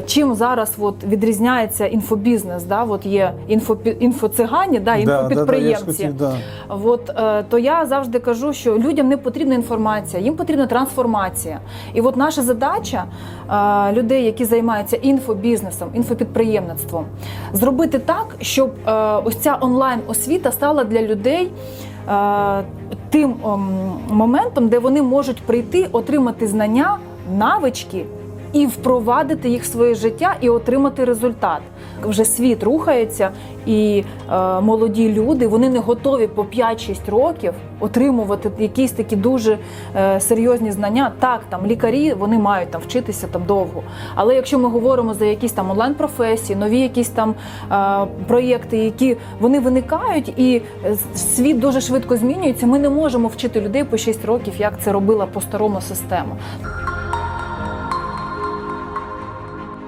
Чим зараз от відрізняється інфобізнес? Да? От є інфо, інфоцигані, да, інфопідприємці. Да, да, да, хотів, да. От е, то я завжди кажу, що людям не потрібна інформація, їм потрібна трансформація. І от наша задача е, людей, які займаються інфобізнесом, інфопідприємництвом, зробити так, щоб е, ось ця онлайн освіта стала для людей. е, Тим ем, моментом, де вони можуть прийти, отримати знання, навички і впровадити їх в своє життя і отримати результат. Вже світ рухається, і е, молоді люди вони не готові по 5-6 років отримувати якісь такі дуже е, серйозні знання. Так, там лікарі вони мають там вчитися там довго. Але якщо ми говоримо за якісь там онлайн-професії, нові якісь там е, проєкти, які вони виникають, і е, світ дуже швидко змінюється. Ми не можемо вчити людей по 6 років, як це робила по старому система.